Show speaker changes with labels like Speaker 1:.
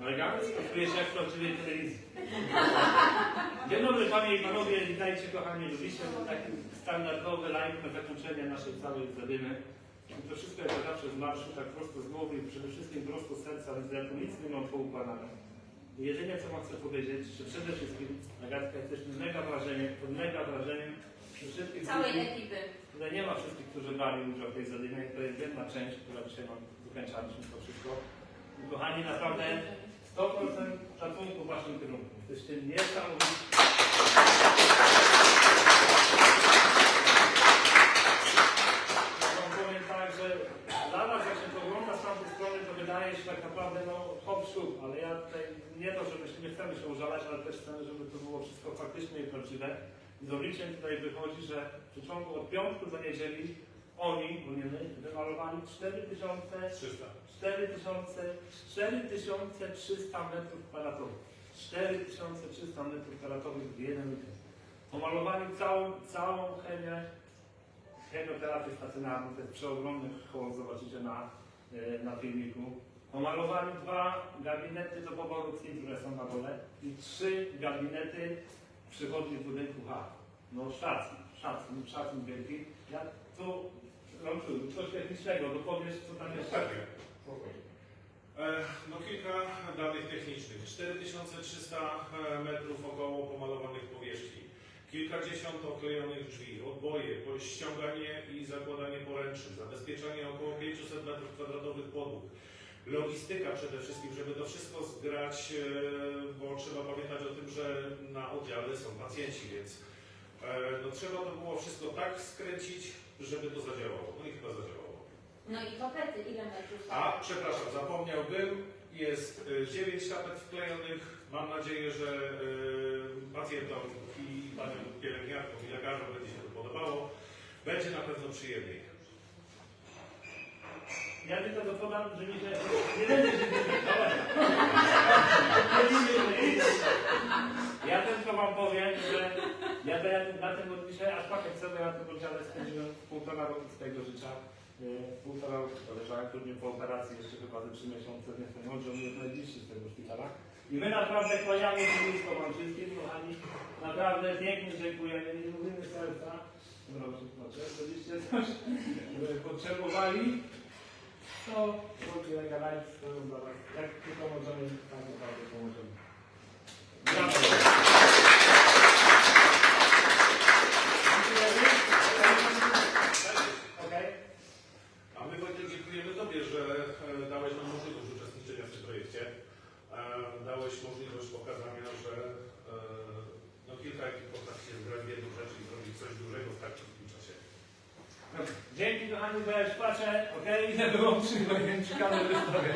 Speaker 1: No elegancko, czuję się jak w telewizji. Dzień dobry Panie i Panowie, witajcie kochani Lubicie. To taki standardowy live na zakończenie naszej całej zadymy. I to wszystko jak zawsze z marszu, tak prosto z głowy i przede wszystkim prosto z serca, więc ja tu nic nie mam poukładane. Jedynie co chcę powiedzieć, że przede wszystkim Agatka jesteśmy mega wrażeniem, pod mega wrażeniem że wszystkich
Speaker 2: Całej
Speaker 1: ludzi-
Speaker 2: ekipy.
Speaker 1: Tutaj nie ma wszystkich, którzy brali udział w tej zadymie. To jest jedna część, która dzisiaj nam wykończaliśmy to wszystko. I kochani, naprawdę 100% szacunku w Jesteście niesamowici. Ja wam powiem tak, że dla was, jak się to ogląda z tamtej strony, to wydaje się tak naprawdę, no hop siup, ale ja tutaj nie to, żeby się, nie chcemy się użalać, ale też chcemy, żeby to było wszystko faktycznie i prawdziwe. I z obliczeń tutaj wychodzi, że w przeciągu od piątku do niedzieli oni, bo nie my, wymalowali 4000
Speaker 3: 300.
Speaker 1: 4300 4300 metrów kwadratowych. 4300 metrów kwadratowych w jeden weekend. Pomalowali całą, całą chemię, chemioterapię stacjonarną, to jest przeogromny hołd, zobaczycie na, e, na filmiku. Pomalowali dwa gabinety do poboru krwi, które są na dole i trzy gabinety przychodni w budynku H. No szacun, szacun, szacun wielki. Ja tu, Romczu, coś technicznego, dopowiesz co tam jest.
Speaker 3: Pewnie. E, No kilka danych technicznych. 4300 metrów około pomalowanych powierzchni. Kilkadziesiąt oklejonych drzwi, odboje, ściąganie i zakładanie poręczy, zabezpieczanie około 500 metrów kwadratowych podłóg. Logistyka przede wszystkim, żeby to wszystko zgrać, e, bo trzeba pamiętać o tym, że na oddziale są pacjenci, więc e, no, trzeba to było wszystko tak skręcić, żeby to zadziałało. No i chyba zadziałało.
Speaker 2: No i tapety, ile metrów?
Speaker 3: A, przepraszam, zapomniałbym. Jest y, 9 tapet wklejonych. Mam nadzieję, że y, pacjentom i paniom pielęgniarkom i lekarzom będzie się to podobało. Będzie na pewno przyjemniej.
Speaker 1: Ja tylko dopodam, że nie, nie będzie się dyskutować. Ja tylko wam powiem, że ja to ja na tym od dzisiaj aż pakiet sobie na tym oddziale spędziłem półtora roku swojego życia. Półtora roku to leżałem później po operacji jeszcze chyba ze trzy miesiące w tym oddział jest najbliższy z tego szpitala. I my naprawdę kłaniamy się nisko wam wszystkim, kochani. Naprawdę pięknie dziękujemy, nie mówimy serca. Proszę, proszę, gdybyście coś yy, potrzebowali, to drogi Regalajc stoją dla Was. Jak tylko możemy, tak naprawdę pomożemy. Brawo. Dziękujemy. Okej.
Speaker 3: A my Wojtek dziękujemy Tobie, że e, dałeś nam możliwość uczestniczenia w tym projekcie. E, Dałeś możliwość pokazania, że e, no, kilka ekip potrafi się zgrać w jedną rzecz i zrobić coś dużego w tak krótkim czasie.
Speaker 1: Dzięki kochani, bo ja już płaczę, okej? Ile było przy, kamerze wystawie.